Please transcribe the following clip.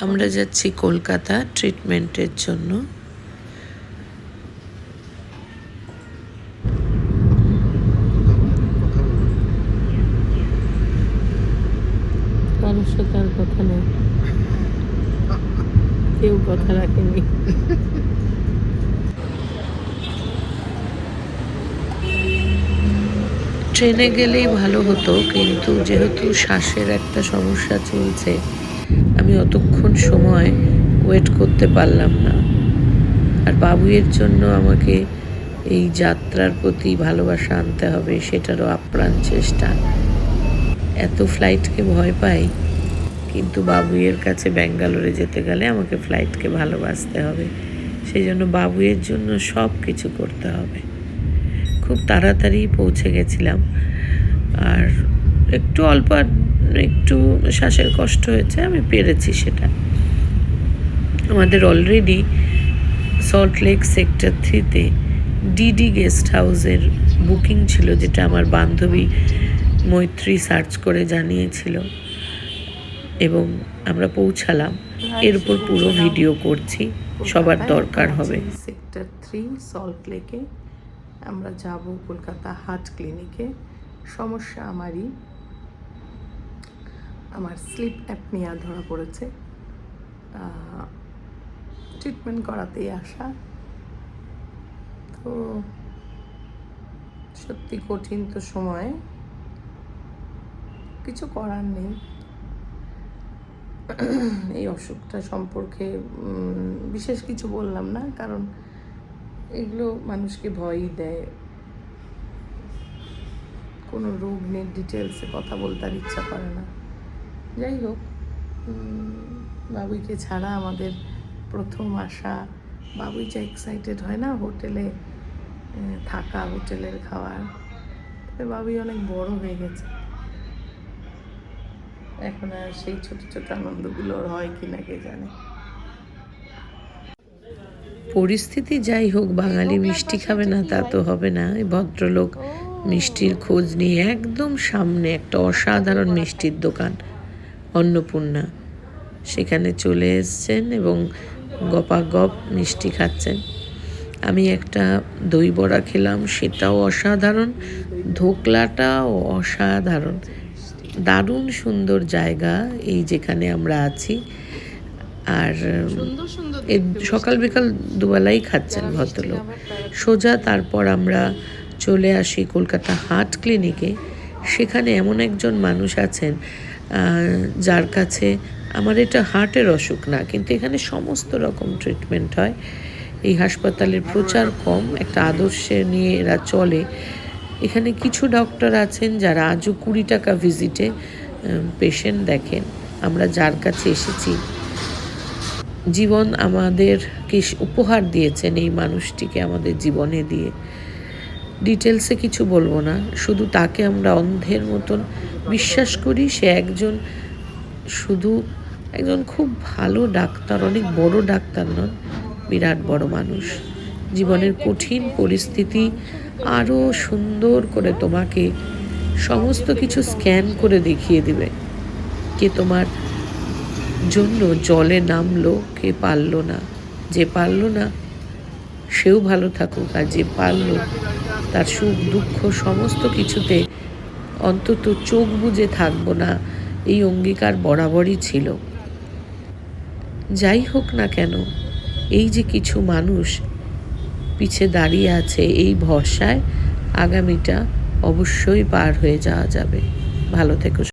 আমরা যাচ্ছি কলকাতা ট্রিটমেন্টের জন্য। কারোর সাথে আর কথা নেই। কেউ কথা রাখেনি। ট্রেনে গেলেই ভালো হতো কিন্তু যেহেতু শ্বাসের একটা সমস্যা চলছে আমি অতক্ষণ সময় ওয়েট করতে পারলাম না। আর বাবুয়ের জন্য আমাকে এই যাত্রার প্রতি ভালোবাসা আনতে হবে, সেটারও আপ্রাণ চেষ্টা। এত ফ্লাইটকে ভয় পাই, কিন্তু বাবুয়ের কাছে ব্যাঙ্গালোরে যেতে গেলে আমাকে ফ্লাইটকে ভালোবাসতে হবে। সেই জন্য বাবুয়ের জন্য সব কিছু করতে হবে। খুব তাড়াতাড়ি পৌঁছে গেছিলাম। আর একটু অল্প একটু শ্বাসের কষ্ট হয়েছে আমি পেরেছি সেটা। আমাদের অলরেডি সল্ট লেক সেক্টর থ্রিতে ডিডি গেস্ট হাউসের বুকিং ছিল যেটা আমার বান্ধবী মৈত্রী সার্চ করে জানিয়েছিল এবং আমরা পৌঁছালাম। এর উপর পুরো ভিডিও করছি সবার দরকার হবে। সেক্টর থ্রি সল্ট লেকে আমরা যাব কলকাতা হার্ট ক্লিনিকে। সমস্যা আমারই। আমার স্লিপ অ্যাপনিয়া ধরা পড়েছে। ট্রিটমেন্ট করাতেই আসা তো সত্যি কঠিন তো সময়। কিছু করার নেই। এই অসুখটা সম্পর্কে বিশেষ কিছু বললাম না, কারণ এগুলো মানুষকে ভয়ই দেয়। কোনো রোগ নিয়ে ডিটেলসে কথা বলতে আর ইচ্ছা করে না। যাই হোক বাবুইকে ছাড়া আমাদের প্রথম আসা বাবুই যা এক্সাইটেড হয় না হোটেলে থাকা হোটেলের খাওয়ার তবে বাবুই অনেক বড় হয়ে গেছে। এখন আর সেই ছোট ছোট আনন্দগুলো হয় কিনা কে জানে। পরিস্থিতি যাই হোক বাঙালি মিষ্টি খাবে না তা তো হবে না। এই ভদ্রলোক মিষ্টির খোঁজ নিয়ে একদম সামনে একটা অসাধারণ মিষ্টির দোকান। অন্নপূর্ণা। সেখানে চলে এসছেন এবং গপাগপ মিষ্টি খাচ্ছেন। আমি একটা দই বড়া খেলাম সেটাও অসাধারণ ধোকলাটাও অসাধারণ। দারুণ সুন্দর জায়গা এই যেখানে আমরা আছি। আর সকাল বিকাল দুবেলাই খাচ্ছেন ভদ্রলোক। সোজা তারপর আমরা চলে আসি কলকাতা হার্ট ক্লিনিকে। সেখানে এমন একজন মানুষ আছেন যার কাছে আমার এটা হার্টের অসুখ না, কিন্তু এখানে সমস্ত রকম ট্রিটমেন্ট হয়। এই হাসপাতালের প্রচার কম, একটা আদর্শে নিয়ে এরা চলে। এখানে কিছু ডক্টর আছেন যারা আজও কুড়ি টাকা ভিজিটে পেশেন্ট দেখেন। আমরা যার কাছে এসেছি, জীবন আমাদেরকে উপহার দিয়েছেন এই মানুষটিকে আমাদের জীবনে দিয়ে। ডিটেলসে কিছু বলব না। শুধু তাকে আমরা অন্ধের মতন বিশ্বাস করি। সে একজন শুধু একজন খুব ভালো ডাক্তার, অনেক বড় ডাক্তার নন, বিরাট বড় মানুষ। জীবনের কঠিন পরিস্থিতি আরও সুন্দর করে তোমাকে সমস্ত কিছু স্ক্যান করে দেখিয়ে দিবে। কে তোমার জন্য জলে নামলো, কে পারল না। যে পারল না সেও ভালো থাকুক আর যে পারল তার সুখ দুঃখ সমস্ত কিছুতে অন্তত চোখ বুজে থাকব না, এই অঙ্গীকার বরাবরই ছিল। যাই হোক না কেন, এই যে কিছু মানুষ পিছে দাঁড়িয়ে আছে এই ভরসায়, আগামীটা অবশ্যই পার হয়ে যাওয়া যাবে। ভালো থেকো।